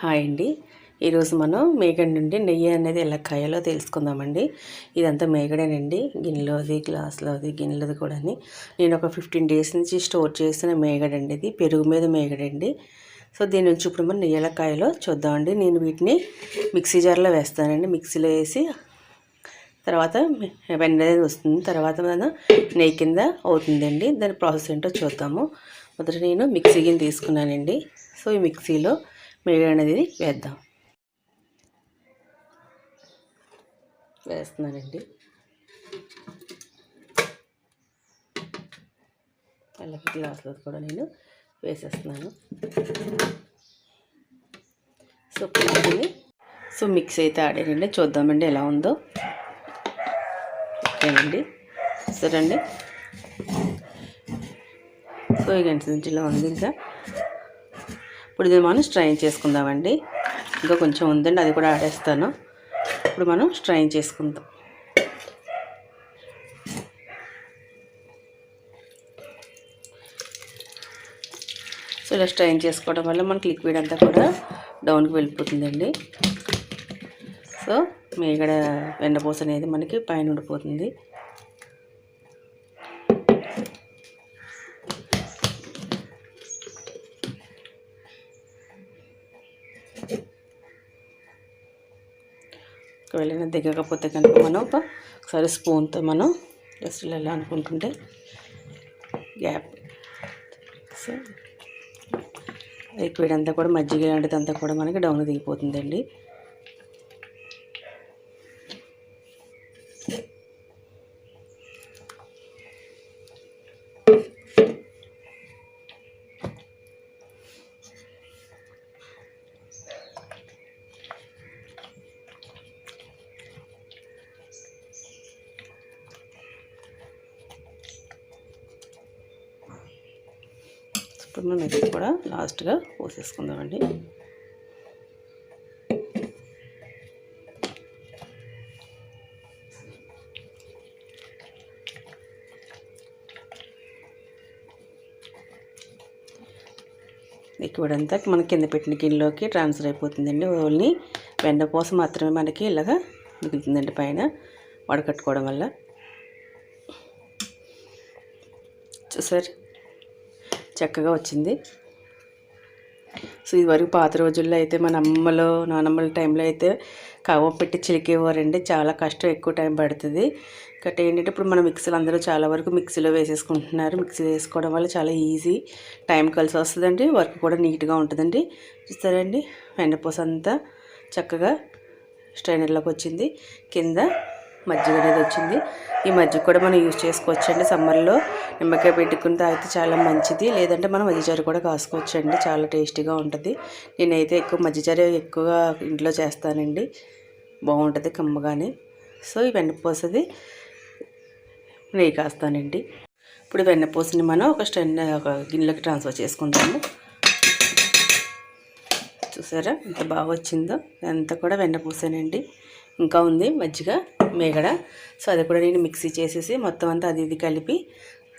Hi అండి. ఈరోజు మనం మేగడ నుండి నెయ్యి అనేది ఎలా కాయాలో తెలుసుకుందామండి. ఇదంతా మేగడేనండి. గిన్నెలోది గ్లాస్లోది గిన్నెలది కూడా నేను ఒక ఫిఫ్టీన్ డేస్ నుంచి స్టోర్ చేసిన మేగడండి ఇది. పెరుగు మీద మేగడండి. సో దీని నుంచి ఇప్పుడు మనం నెయ్యి ఎలా కాయాలో చూద్దామండి. నేను వీటిని మిక్సీ జార్లో వేస్తానండి. మిక్సీలో వేసి తర్వాత వెన్న అనేది వస్తుంది. తర్వాత మనం నెయ్యి కింద అవుతుందండి. దాని ప్రాసెస్ ఏంటో చూద్దాము. మొదట నేను మిక్సీ గిన్నె తీసుకున్నానండి. సో ఈ మిక్సీలో మిగిలినది అనేది వేద్దాం. వేస్తున్నానండి. అలాగే గ్లాసులో కూడా నేను వేసేస్తున్నాను. సో సో మిక్స్ అయితే ఆడానండి. చూద్దామండి ఎలా ఉందో. ఓకేనండి. సరేండి సో ఈ గంట నుంచి ఇలా ఉంది ఇంకా. ఇప్పుడు ఇది మనం స్ట్రైన్ చేసుకుందామండి. ఇంకా కొంచెం ఉందండి అది కూడా ఆడేస్తాను. ఇప్పుడు మనం స్ట్రైన్ చేసుకుందాం. సో ఇలా స్ట్రైన్ చేసుకోవడం వల్ల మనకి లిక్విడ్ అంతా కూడా డౌన్కి వెళ్ళిపోతుందండి. సో మేగడ వెన్నపూస అనేది మనకి పైన ఉండిపోతుంది. ఒకవేళ దిగకపోతే కనుక మనం ఒకసారి స్పూన్తో మనం జస్ట్ ఇలా అనుకుంటుంటే గ్యాప్. సో లిక్విడ్ అంతా కూడా మజ్జిగ లాంటిది అంతా కూడా మనకి డౌన్ దిగిపోతుందండి. ఇప్పుడు ఇది కూడా లాస్ట్గా పోసేసుకుందామండి. లిక్విడ్ అంతా మన కింద పెట్టిన గిన్నెలోకి ట్రాన్స్ఫర్ అయిపోతుందండి. ఓన్లీ వెన్నపూస మాత్రమే మనకి ఇలాగా మిగులుతుందండి పైన వడకట్టుకోవడం వల్ల. చూసారు? చక్కగా వచ్చింది. సో ఇదివరకు పాత రోజుల్లో అయితే మన అమ్మలో నానమ్మల టైంలో అయితే కవ్వం పెట్టి చిలికేవారండి. చాలా కష్టం ఎక్కువ టైం పడుతుంది. కాబట్టి ఏంటంటే ఇప్పుడు మన మిక్సీలు అందరూ చాలా వరకు మిక్సీలో వేసేసుకుంటున్నారు. మిక్సీలో వేసుకోవడం వల్ల చాలా ఈజీ టైం కలిసి వస్తుందండి. వర్క్ కూడా నీట్గా ఉంటుందండి. చూస్తారండి వెండపూస అంతా చక్కగా స్ట్రైనర్లోకి వచ్చింది. కింద మజ్జిగ అనేది వచ్చింది. ఈ మజ్జిగ కూడా మనం యూజ్ చేసుకోవచ్చండి సమ్మర్లో. నిమ్మకాయ పెట్టుకుని తాగితే చాలా మంచిది. లేదంటే మనం మజ్జిచారు కూడా కాసుకోవచ్చండి. చాలా టేస్టీగా ఉంటుంది. నేనైతే ఎక్కువ మజ్జిచారు ఎక్కువగా ఇంట్లో చేస్తానండి. బాగుంటుంది కమ్మగానే. సో ఈ వెన్నపూసది నెయ్యి కాస్తానండి. ఇప్పుడు వెన్నపూసని మనం ఒక స్టెన్ ఒక గిన్నెలోకి ట్రాన్స్ఫర్ చేసుకుంటాము చూసారా? ఎంత బాగా వచ్చిందో? అంతా కూడా వెన్నపూసేనండి. ఇంకా ఉంది మజ్జిగ. మేగడ. సో అది కూడా నేను మిక్సీ చేసేసి మొత్తం అంతా అది ఇది కలిపి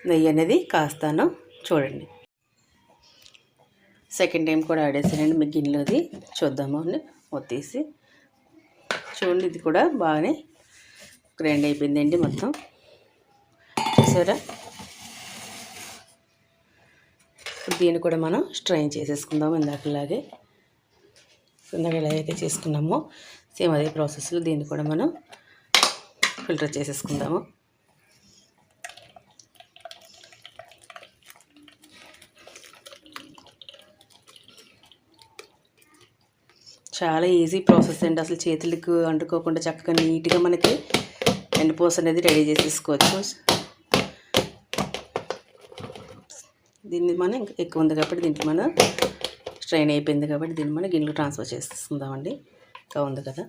నెయ్యి అనేది కాస్తాను. చూడండి. సెకండ్ టైం కూడా ఆడేసానండి మీ గిన్నెలోది. చూద్దాము అని ఒత్తేసి. చూడండి ఇది కూడా బాగానే గ్రైండ్ అయిపోయిందండి మొత్తం. చూసారా? దీన్ని కూడా మనం స్ట్రైన్ చేసేసుకుందాము ఇందాకలాగే. ఇందాక ఎలా అయితే చేసుకున్నామో సేమ్ అదే ప్రాసెస్లో దీన్ని కూడా మనం ఫిల్టర్ చేసేసుకుందాము. చాలా ఈజీ ప్రాసెస్ అండి. అసలు చేతులకు అంటుకోకుండా చక్కగా నీట్గా మనకి ఎండిపోస్ అనేది రెడీ చేసేసుకోవచ్చు. దీన్ని మనం ఎక్కువ ఉంది కాబట్టి దీనికి మనం స్ట్రైన్ అయిపోయింది కాబట్టి దీన్ని మనం గిన్నెలు ట్రాన్స్ఫర్ చేసేసుకుందామండి. ఇంకా ఉంది కదా?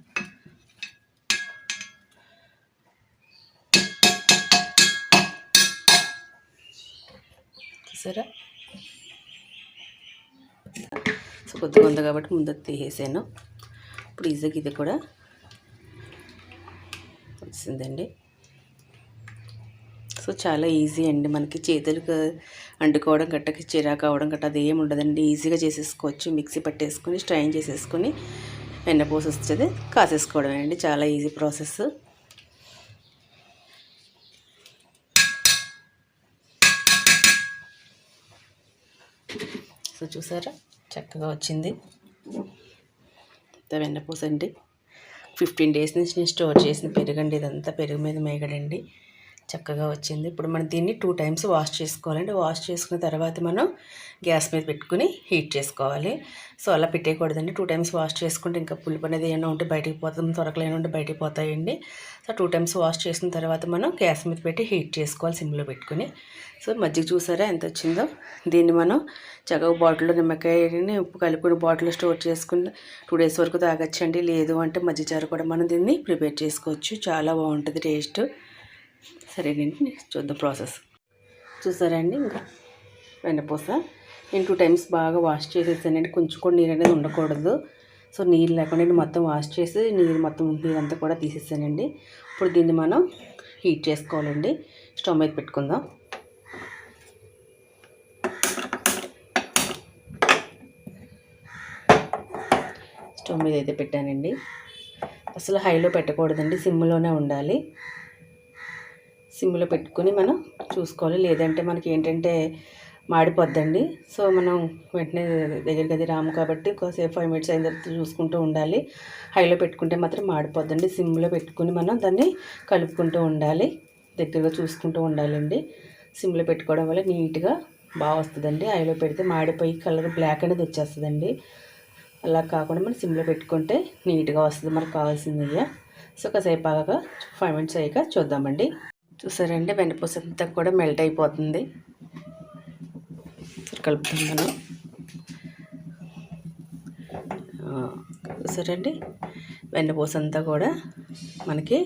చూసారా సో కొద్దిగా ఉంది కాబట్టి ముందు తీసేసాను. ఇప్పుడు ఈజీగా ఇది కూడా వచ్చిందండి. సో సో చాలా ఈజీ అండి. మనకి చేతులకు అంటుకోవడం గట్టకి చిరాకు అవడం గట్ట అది ఏమి ఉండదండి. ఈజీగా చేసేసుకోవచ్చు. మిక్సీ పట్టేసుకొని స్ట్రైన్ చేసేసుకొని వెన్న పోసి వస్తుంది కాసేసుకోవడమే అండి. చాలా ఈజీ ప్రాసెస్. సో చూసారా? చక్కగా వచ్చింది. వెన్నపూస అండి ఫిఫ్టీన్ డేస్ నుంచి నేను స్టోర్ చేసిన పెరుగండి. ఇదంతా పెరుగు మీద మేగడండి. చక్కగా వచ్చింది. ఇప్పుడు మనం దీన్ని టూ టైమ్స్ వాష్ చేసుకోవాలండి. వాష్ చేసుకున్న తర్వాత మనం గ్యాస్ మీద పెట్టుకుని హీట్ చేసుకోవాలి. సో అలా పెట్టేయకూడదండి. టూ టైమ్స్ వాష్ చేసుకుంటే ఇంకా పులుపు అనేది ఏమైనా ఉంటే బయటికి పోతాం త్వరకలు ఉంటే బయటికి పోతాయండి. సో టూ టైమ్స్ వాష్ చేసిన తర్వాత మనం గ్యాస్ మీద పెట్టి హీట్ చేసుకోవాలి సిమ్లో పెట్టుకుని. సో మజ్జిగ చూసారా ఎంత వచ్చిందో? దీన్ని మనం చక్కగా బాటిల్లో నిమ్మకాయని ఉప్పు కలుపుకుని బాటిల్లో స్టోర్ చేసుకుని టూ డేస్ వరకు తాగొచ్చండి. లేదు అంటే మజ్జిగ కూడా మనం దీన్ని ప్రిపేర్ చేసుకోవచ్చు. చాలా బాగుంటుంది టేస్ట్. సరేనండి చూద్దాం ప్రాసెస్. చూసారండి ఇంకా? వెన్నపూస. నేను టూ టైమ్స్ బాగా వాష్ చేసేసానండి కొంచెం కూడా నీరు అనేది ఉండకూడదు. సో నీరు లేకుండా నేను మొత్తం వాష్ చేసి నీరు మొత్తం నీరంతా కూడా తీసేసానండి. ఇప్పుడు దీన్ని మనం హీట్ చేసుకోవాలండి. స్టవ్ మీద పెట్టుకుందాం. స్టవ్ మీద అయితే పెట్టానండి. అసలు హైలో పెట్టకూడదండి. సిమ్లోనే ఉండాలి. సిమ్లో పెట్టుకుని మనం చూసుకోవాలి. లేదంటే మనకి ఏంటంటే మాడిపోద్దండి. సో మనం వెంటనే దగ్గరికి అది రాము కాబట్టి ఒకసేపు ఫైవ్ మినిట్స్ అయిన తర్వాత చూసుకుంటూ ఉండాలి. హైలో పెట్టుకుంటే మాత్రం మాడిపోద్దండి. సిమ్లో పెట్టుకుని మనం దాన్ని కలుపుకుంటూ ఉండాలి. దగ్గరగా చూసుకుంటూ ఉండాలండి. సిమ్లో పెట్టుకోవడం వల్ల నీట్గా బాగా వస్తుందండి. హైలో పెడితే మాడిపోయి కలర్ బ్లాక్ అనేది వచ్చేస్తుందండి. అలా కాకుండా మనం సిమ్లో పెట్టుకుంటే నీట్గా వస్తుంది. మనకు కావాల్సింది సో కాసేపు బాగా ఫైవ్ మినిట్స్ అయ్యాక చూద్దామండి. చూసారండి వెన్నపూస అంతా కూడా మెల్ట్ అయిపోతుంది. కలుపుతాం మనం. చూసారండి వెన్నపూస అంతా కూడా మనకి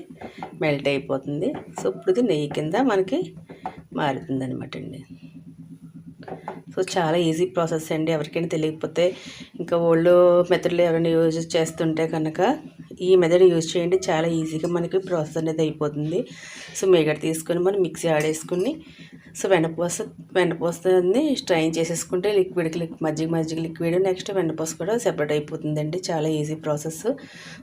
మెల్ట్ అయిపోతుంది. సో ఇప్పుడు ఇది నెయ్యి కింద మనకి మారుతుంది అనమాట అండి. సో చాలా ఈజీ ప్రాసెస్ అండి. ఎవరికైనా తెలియకపోతే ఇంకా ఓల్డ్ మెథడ్లో ఎవరైనా యూజ్ చేస్తుంటే కనుక ఈ మెథడ్ యూజ్ చేయండి. చాలా ఈజీగా మనకి ప్రాసెస్ అనేది అయిపోతుంది. సో మేగడ తీసుకొని మనం మిక్సీ ఆడేసుకుని సో వెన్నపూస వెన్నపూసని స్ట్రైన్ చేసేసుకుంటే లిక్విడ్ లిక్ మజ్జిగ మజ్జిగ లిక్విడ్ నెక్స్ట్ వెన్నపూస కూడా సెపరేట్ అయిపోతుందండి. చాలా ఈజీ ప్రాసెస్.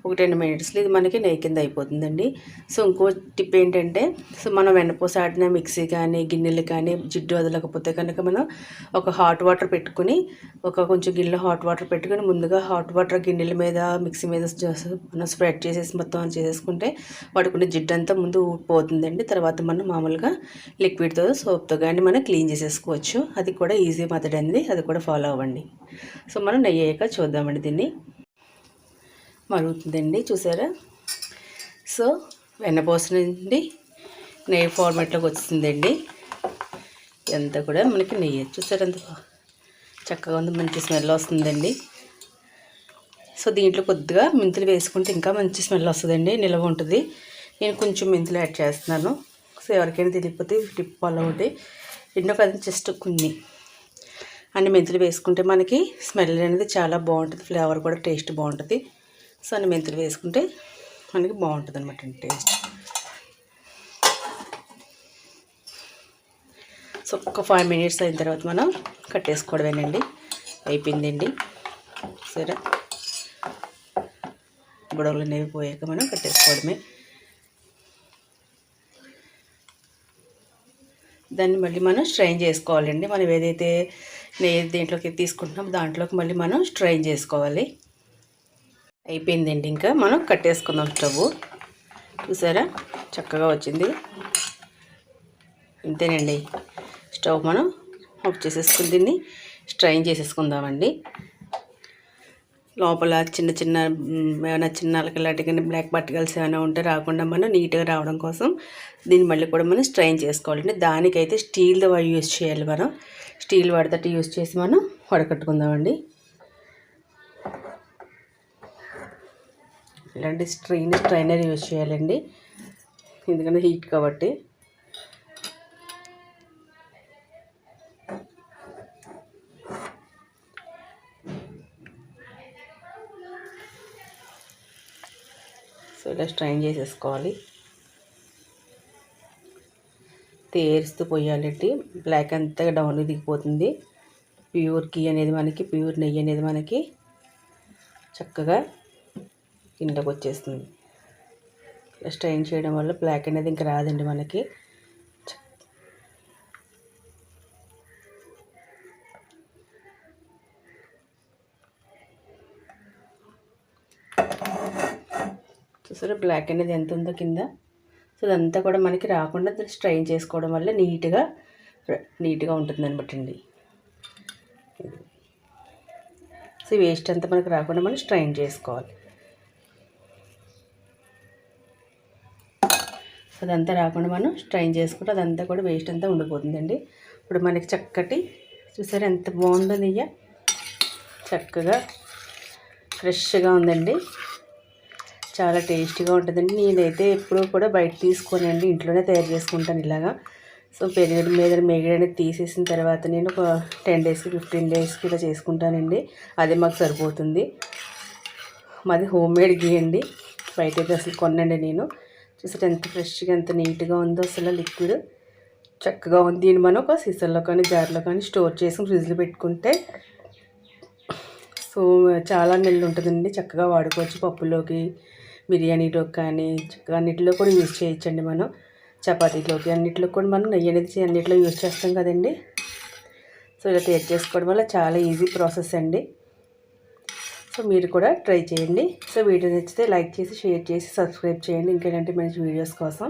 ఒక టెన్ మినిట్స్లో ఇది మనకి నెయ్యి కింద అయిపోతుందండి. సో ఇంకో టిప్ ఏంటంటే సో మనం వెన్నపూస ఆడిన మిక్సీ కానీ గిన్నెలు కానీ జిడ్డు వదలకపోతే కనుక మనం ఒక హాట్ వాటర్ పెట్టుకుని ఒక కొంచెం గిన్నెలో హాట్ వాటర్ పెట్టుకుని ముందుగా హాట్ వాటర్ గిన్నెల మీద మిక్సీ మీద మనం స్ప్రెడ్ చేసేసి మొత్తం చేసేసుకుంటే వాడుకునే జిడ్డు అంతా ముందు పోతుందండి. తర్వాత మనం మామూలుగా లిక్విడ్తో సోప్తో కానీ మనం క్లీన్ చేసేసుకోవచ్చు. అది కూడా ఈజీ మెథడ్ అండి. అది కూడా ఫాలో అవ్వండి. సో మనం నెయ్యి అయ్యాక చూద్దామండి దీన్ని. మరుగుతుందండి. చూసారా? సో వెన్నపోస నుండి నెయ్యి ఫార్మేట్లోకి వచ్చిందండి ఎంత కూడా మనకి నెయ్యి. చూసారా ఎంత చక్కగా ఉంది. మంచి స్మెల్ వస్తుందండి. సో దీంట్లో కొద్దిగా మెంతులు వేసుకుంటే ఇంకా మంచి స్మెల్ వస్తుందండి నిల్వ ఉంటుంది. నేను కొంచెం మెంతులు యాడ్ చేస్తున్నాను. సో ఎవరికైనా తెలియకపోతే టిప్ వల్ల ఒకటి ఎన్నో కదా జస్ట్ కొన్ని. అన్ని మెంతులు వేసుకుంటే మనకి స్మెల్ అనేది చాలా బాగుంటుంది ఫ్లేవర్ కూడా టేస్ట్ బాగుంటుంది. సో అన్ని మెంతులు వేసుకుంటే మనకి బాగుంటుంది అనమాట టేస్ట్. సో ఒక ఫైవ్ మినిట్స్ అయిన తర్వాత మనం కట్టేసుకోవడమేనండి. అయిపోయిందండి. సరే. గొడవలు అనేవి పోయాక మనం కట్టేసుకోవడమే. దాన్ని మళ్ళీ మనం స్ట్రైన్ చేసుకోవాలండి. మనం ఏదైతే నెయ్యి దీంట్లోకి తీసుకుంటున్నామో దాంట్లోకి మళ్ళీ మనం స్ట్రైన్ చేసుకోవాలి. అయిపోయిందండి ఇంకా. మనం కట్టేసుకుందాం స్టవ్. చూసారా? చక్కగా వచ్చింది. అంతేనండి స్టవ్ మనం ఆఫ్ చేసేసుకుని దీన్ని స్ట్రైన్ చేసేసుకుందామండి. లోపల చిన్న చిన్న ఏమైనా చిన్న అలకలాంటి కానీ బ్లాక్ పట్టుకల్స్ ఏమైనా ఉంటే రాకుండా మనం నీట్గా రావడం కోసం దీన్ని మళ్ళీ కూడా మనం స్ట్రైన్ చేసుకోవాలండి. దానికైతే స్టీల్ యూజ్ చేయాలి మనం. స్టీల్ వాడితే యూజ్ చేసి మనం వడకట్టుకుందామండి. ఇలాంటి స్ట్రైన్ స్ట్రైనర్ యూజ్ చేయాలండి. ఎందుకంటే హీట్ కాబట్టి. సో ఇలా స్ట్రైన్ చేసేసుకోవాలి. తేరుస్తూ పోయాలండి. బ్లాక్ అంతా డౌన్ దిగిపోతుంది. ప్యూర్ గీ అనేది మనకి ప్యూర్ నెయ్యి అనేది మనకి చక్కగా కిందకు వచ్చేస్తుంది. ఇలా స్ట్రైన్ చేయడం వల్ల బ్లాక్ అనేది ఇంకా రాదండి మనకి. చూసారా బ్లాక్ అనేది ఎంత ఉందో కింద. సో అదంతా కూడా మనకి రాకుండా స్ట్రైన్ చేసుకోవడం వల్ల నీట్గా నీట్గా ఉంటుంది అనమాట అండి సో వేస్ట్ అంతా మనకి రాకుండా మనం స్ట్రైన్ చేసుకోవాలి. అదంతా రాకుండా మనం స్ట్రైన్ చేసుకుంటే అదంతా కూడా వేస్ట్ అంతా ఉండిపోతుందండి. ఇప్పుడు మనకి చక్కటి చూసారు ఎంత బాగుందో నెయ్య. చక్కగా ఫ్రెష్గా ఉందండి. చాలా టేస్టీగా ఉంటుందండి. నేనైతే ఎప్పుడూ కూడా బయట తీసుకోనండి ఇంట్లోనే తయారు చేసుకుంటాను ఇలాగా. సో పెరుగడి మీద మేగడి అనేది తీసేసిన తర్వాత నేను ఒక టెన్ డేస్కి ఫిఫ్టీన్ డేస్కి ఇలా చేసుకుంటానండి. అది మాకు సరిపోతుంది. మాది హోమ్ మేడ్ గీ అండి. బయట అయితే అసలు కొనండి నేను. చూసారు ఎంత ఫ్రెష్గా ఎంత నీట్గా ఉందో అసలు లిక్విడ్. చక్కగా ఉంది. దీన్ని మనం ఒక సీసర్లో కానీ జార్లో కానీ స్టోర్ చేసుకుని ఫ్రిడ్జ్లో పెట్టుకుంటే సో చాలా నెలలు ఉంటుందండి. చక్కగా వాడుకోవచ్చు పప్పులోకి. బిర్యానీలో కానీ అన్నిటిలో కూడా యూజ్ చేయొచ్చండి మనం. చపాతీలోకి అన్నిటిలో కూడా మనం నెయ్యి అనేది అన్నిటిలో యూజ్ చేస్తాం కదండి. సో ఇలా తయారు చేసుకోవడం వల్ల చాలా ఈజీ ప్రాసెస్ అండి. సో మీరు కూడా ట్రై చేయండి. సో వీడియో నచ్చితే లైక్ చేసి షేర్ చేసి సబ్స్క్రైబ్ చేయండి. ఇంకేంటంటే మంచి వీడియోస్ కోసం.